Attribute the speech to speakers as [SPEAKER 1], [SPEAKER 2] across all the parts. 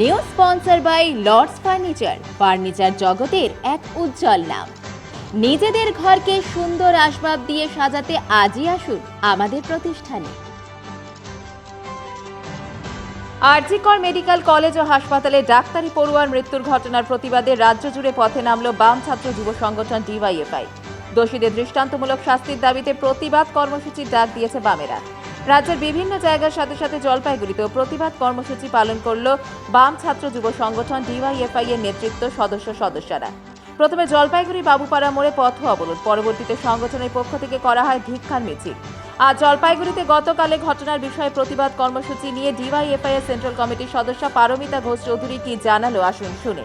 [SPEAKER 1] New sponsor by Lords furniture furniture জগতের এক উজ্জ্বল নাম। নিজেদের ঘরকে সুন্দর আসবাব দিয়ে সাজাতে আজই আসুন আমাদের প্রতিষ্ঠানে। আরজিকর মেডিকেল কলেজ ও হাসপাতালে ডাক্তারি পড়ুয়ার মৃত্যুর ঘটনার প্রতিবাদে রাজ্য জুড়ে পথে নামল বাম ছাত্র যুব সংগঠন ডিওয়াইএফআই। দোষীদের দৃষ্টান্তমূলক শাস্তির দাবিতে প্রতিবাদ কর্মসূচির ডাক দিয়েছে বামেরা। রাজ্যের বিভিন্ন জায়গার সাথে সাথে জলপাইগুড়িতেও প্রতিবাদ কর্মসূচি পালন করল বাম ছাত্র যুব সংগঠন ডিওয়াইএফআই এর নেতৃত্ব সদস্য সদস্যরা। প্রথমে জলপাইগুড়ি বাবুপাড়া মোড়ে পথ অবরোধ, পরবর্তীতে সংগঠনের পক্ষ থেকে করা হয় ভিক্ষার মিছিল। আজ জলপাইগুড়িতে গতকালে ঘটনার বিষয়ে প্রতিবাদ কর্মসূচি নিয়ে ডিওয়াইএফআই এর সেন্ট্রাল কমিটির সদস্য পারমিতা ঘোষ চৌধুরী কি জানালো আসুন শুনে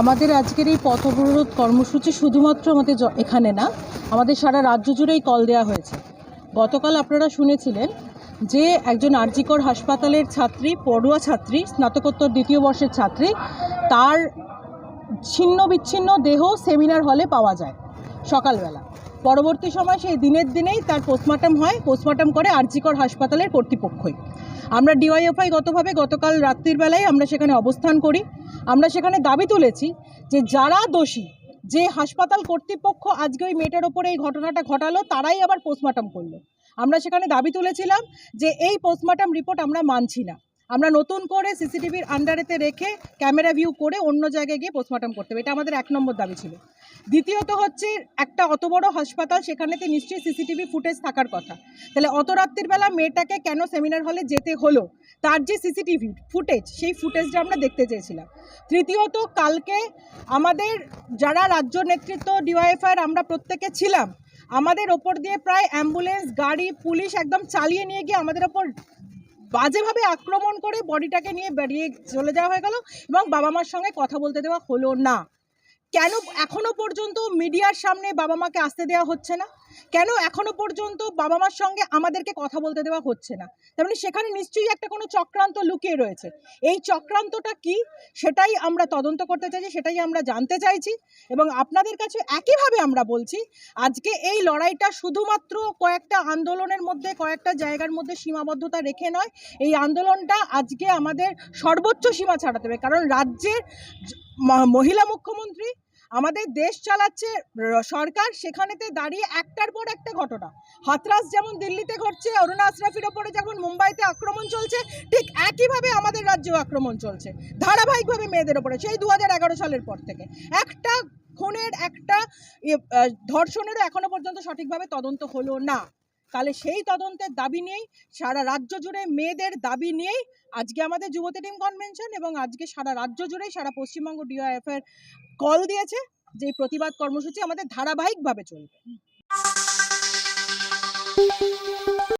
[SPEAKER 2] আমাদের আজকের এই পথ অবরোধ কর্মসূচি শুধুমাত্র আমাদের এখানে না, আমাদের সারা রাজ্য জুড়েই কল দেওয়া হয়েছে। গতকাল আপনারা শুনেছিলেন যে একজন আরজিকর হাসপাতালের ছাত্রী, পড়ুয়া ছাত্রী, স্নাতকোত্তর দ্বিতীয় বর্ষের ছাত্রী, তার ছিন্ন বিচ্ছিন্ন দেহ সেমিনার হলে পাওয়া যায় সকালবেলা। পরবর্তী সময় সেই দিনের দিনেই তার পোস্টমর্টম হয় পোস্টমর্টম করে আরজিকর হাসপাতালের কর্তৃপক্ষই। আমরা ডিওয়াইএফআই গতভাবে গতকাল রাত্রির বেলায় আমরা সেখানে অবস্থান করি। আমরা সেখানে দাবি তুলেছি যে যারা দোষী, যে হাসপাতাল কর্তৃপক্ষ আজকে ওই মেয়েটার ওপরে এই ঘটনাটা ঘটালো, তারাই আবার পোস্টমর্টম করল। আমরা সেখানে দাবি তুলেছিলাম যে এই পোস্টমর্টম রিপোর্ট আমরা মানছি না। আমরা নতুন করে সিসিটিভির আন্ডারেতে রেখে ক্যামেরা ভিউ করে অন্য জায়গায় গিয়ে পোস্টমর্টম করতে হবে। এটা আমাদের এক নম্বর দাবি ছিল। দ্বিতীয়ত হচ্ছে, একটা অত বড় হাসপাতাল সেখানেতে নিশ্চয়ই সিসিটিভি ফুটেজ থাকার কথা। তাহলে অত রাত্রির বেলা মেয়েটাকে কেন সেমিনার হলে যেতে হলো? তার যে সিসিটিভি ফুটেজ, সেই ফুটেজটা আমরা দেখতে চেয়েছিলাম। তৃতীয়ত, কালকে আমাদের যারা রাজ্য নেতৃত্ব ডিওয়াইফআর আমরা প্রত্যেকে ছিলাম, আমাদের ওপর দিয়ে প্রায় অ্যাম্বুলেন্স গাড়ি, পুলিশ একদম চালিয়ে নিয়ে গিয়ে আমাদের ওপর বাজেভাবে আক্রমণ করে বডিটাকে নিয়ে বেরিয়ে চলে যাওয়া হয়ে গেল এবং বাবা মার সঙ্গে কথা বলতে দেওয়া হলো না। কেন এখনও পর্যন্ত মিডিয়ার সামনে বাবা মাকে আসতে দেওয়া হচ্ছে না? কেন এখনও পর্যন্ত বাবা মার সঙ্গে আমাদেরকে কথা বলতে দেওয়া হচ্ছে না? তার মানে সেখানে নিশ্চয়ই একটা কোনো চক্রান্ত লুকিয়ে রয়েছে। এই চক্রান্তটা কি? সেটাই আমরা তদন্ত করতে চাইছি, সেটাই আমরা জানতে চাইছি এবং আপনাদের কাছে একইভাবে আমরা বলছি, আজকে এই লড়াইটা শুধুমাত্র কয়েকটা আন্দোলনের মধ্যে, কয়েকটা জায়গার মধ্যে সীমাবদ্ধতা রেখে নয়, এই আন্দোলনটা আজকে আমাদের সর্বোচ্চ সীমা ছাড়াতে হবে। কারণ রাজ্যের মহিলা মুখ্যমন্ত্রী আমাদের দেশ চালাচ্ছে সরকার, সেখানেতে দাঁড়িয়ে একটার পর একটা ঘটনা। হাতরাস যেমন দিল্লিতে ঘটছে, অরুণা আশরাফির ওপরে যেমন মুম্বাইতে আক্রমণ চলছে, ঠিক একইভাবে আমাদের রাজ্যেও আক্রমণ চলছে, ধারাবাহিকভাবে মেয়েদের ওপরে, সেই দু হাজার এগারো সালের পর থেকে। একটা খুনের, একটা ধর্ষণেরও এখনও পর্যন্ত সঠিকভাবে তদন্ত হলো না। তাহলে সেই তদন্তের দাবি নিয়েই সারা রাজ্য জুড়ে মেয়েদের দাবি নিয়েই আজকে আমাদের যুবতী টিম কনভেনশন এবং আজকে সারা রাজ্য জুড়েই সারা পশ্চিমবঙ্গ ডিওএফ এর কল দিয়েছে যে প্রতিবাদ কর্মসূচি আমাদের ধারাবাহিকভাবে চলবে।